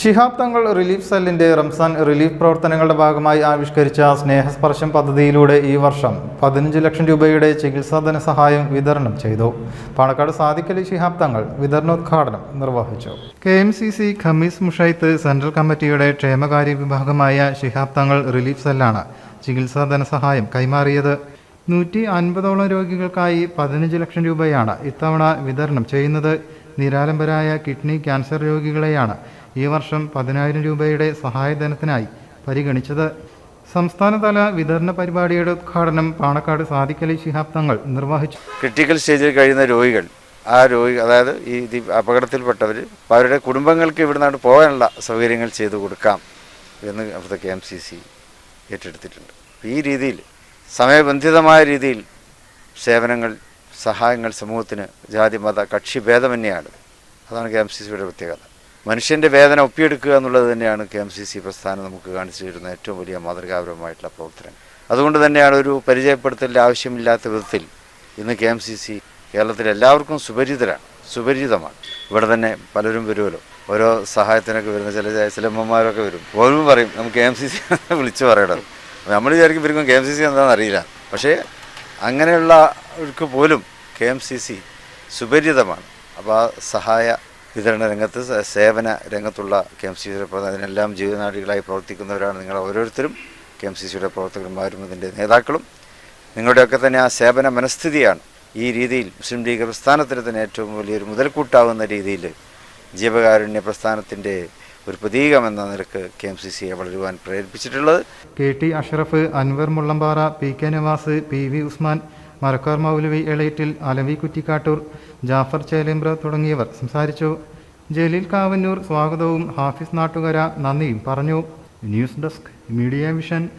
Shihab Thangal relief സെല്ലിന്റെ Ramzan relief പ്രവർത്തനങ്ങളുടെ ഭാഗമായി ആവിഷ്കരിച്ച സ്നേഹസ്പർശം പദ്ധതിയിലൂടെ ഈ വർഷം പതിനഞ്ച് ലക്ഷം രൂപയുടെ ചികിത്സാ ധനസഹായം വിതരണം ചെയ്തു. പാണക്കാട് സാദിഖലി ഷിഹാബ് തങ്ങൾ വിതരണോദ്ഘാടനം നിർവഹിച്ചു. K M C C Khamis Mushait central കമ്മിറ്റിയുടെ ക്ഷേമകാര്യ വിഭാഗമായ ഷിഹാബ് തങ്ങൾ റിലീഫ് സെല്ലാണ് ചികിത്സാ ധനസഹായം കൈമാറിയത്. നൂറ്റി അൻപതോളം രോഗികൾക്കായി പതിനഞ്ച് ലക്ഷം രൂപയാണ് ഇത്തവണ വിതരണം ചെയ്യുന്നത്. നിരാലംബരായ കിഡ്നി ക്യാൻസർ രോഗികളെയാണ് ഈ വർഷം പതിനായിരം രൂപയുടെ സഹായധനത്തിനായി പരിഗണിച്ചത്. സംസ്ഥാനതല വിതരണ പരിപാടിയുടെ ഉദ്ഘാടനം പാണക്കാട് സാദിഖലി ശിഹാബ് തങ്ങൾ നിർവഹിച്ചു. ക്രിട്ടിക്കൽ സ്റ്റേജിൽ കഴിയുന്ന രോഗികൾ ആ രോഗി അതായത് ഈ അപകടത്തിൽപ്പെട്ടവർ അവരുടെ കുടുംബങ്ങൾക്ക് ഇവിടുന്നാണ്ട് പോകാനുള്ള സൗകര്യങ്ങൾ ചെയ്തു കൊടുക്കാം എന്ന് അവിടുത്തെ കെ എം സി സി ഏറ്റെടുത്തിട്ടുണ്ട്. ഈ രീതിയിൽ സമയബന്ധിതമായ രീതിയിൽ സേവനങ്ങൾ സഹായങ്ങൾ സമൂഹത്തിന് ജാതി മത കക്ഷി ഭേദമന്യാണ് അതാണ് കെ എം സി സിയുടെ പ്രത്യേകത. മനുഷ്യന്റെ വേദന ഒപ്പിയെടുക്കുക എന്നുള്ളത് തന്നെയാണ് കെ എം സി സി പ്രസ്ഥാനം നമുക്ക് കാണിച്ചു തരുന്ന ഏറ്റവും വലിയ മാതൃകാപരമായിട്ടുള്ള പ്രവർത്തനം. അതുകൊണ്ട് തന്നെയാണ് ഒരു പരിചയപ്പെടുത്തലിന്റെ ആവശ്യമില്ലാത്ത വിധത്തിൽ ഇന്ന് കെ എം സി സി കേരളത്തിലെ എല്ലാവർക്കും സുപരിചിതരാണ് സുപരിചിതമാണ്. ഇവിടെ തന്നെ പലരും വരുമല്ലോ. ഓരോ സഹായത്തിനൊക്കെ വരുന്ന ചില ചിലമ്മമാരൊക്കെ വരും. ഓരോ പറയും നമുക്ക് കെ എം സി സി വിളിച്ചു പറയണത് നമ്മൾ വിചാരിക്കും ഇവർക്കും കെ എം സി സി എന്താണെന്ന് അറിയില്ല. പക്ഷേ അങ്ങനെയുള്ളവർക്ക് പോലും കെ എം സി സി സുപരിചിതമാണ്. അപ്പോൾ ആ സഹായ വിതരണ രംഗത്ത് സേവന രംഗത്തുള്ള കെ എം സി സിയുടെ അതിനെല്ലാം ജീവനാടികളായി പ്രവർത്തിക്കുന്നവരാണ് നിങ്ങൾ ഓരോരുത്തരും. കെ എം സി സിയുടെ പ്രവർത്തകന്മാരും ഇതിന്റെ നേതാക്കളും. നിങ്ങളുടെയൊക്കെ തന്നെ ആ സേവന മനസ്ഥിതിയാണ് ഈ രീതിയിൽ മുസ്ലിം ലീഗ് പ്രസ്ഥാനത്തിന് തന്നെ ഏറ്റവും വലിയൊരു മുതൽക്കൂട്ടാവുന്ന രീതിയിൽ ജീവകാരുണ്യ പ്രസ്ഥാനത്തിന്റെ ഒരു പ്രതീകമെന്ന നിലയ്ക്ക് കെ എം സി സിയെ വളരുവാൻ പ്രേരിപ്പിച്ചിട്ടുള്ളത്. K T Ashraf Anwar Mullampara P K Navas P V Usman Marakkar Moulavi Elettil Alavi Kuttikkattoor Jafar Chelembra തുടങ്ങിയവർ സംസാരിച്ചു. ജലീൽ കാവന്നൂർ സ്വാഗതവും ഹാഫിസ് നാട്ടുകര നന്ദിയും പറഞ്ഞു. News desk media vision.